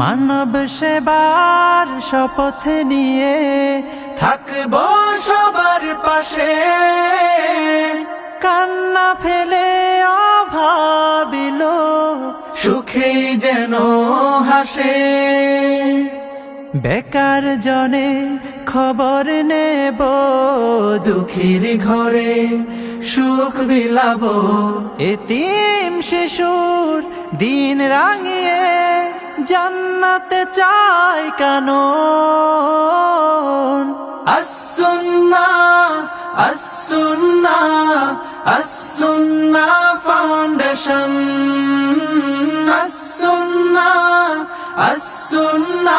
মানব সেবার শপথ নিয়ে থাকব সবার পাশে। কান্না ফেলে অভাবিল সুখেই যেন হাসে। বেকার জনে খবর নেব দুঃখীর ঘরে, সুখ বিলাব। এতিম শিশুর দিন রাঙিয়ে জান্নাতে চাই কেন Assunnah Assunnah Assunnah foundation. Assunnah Assunnah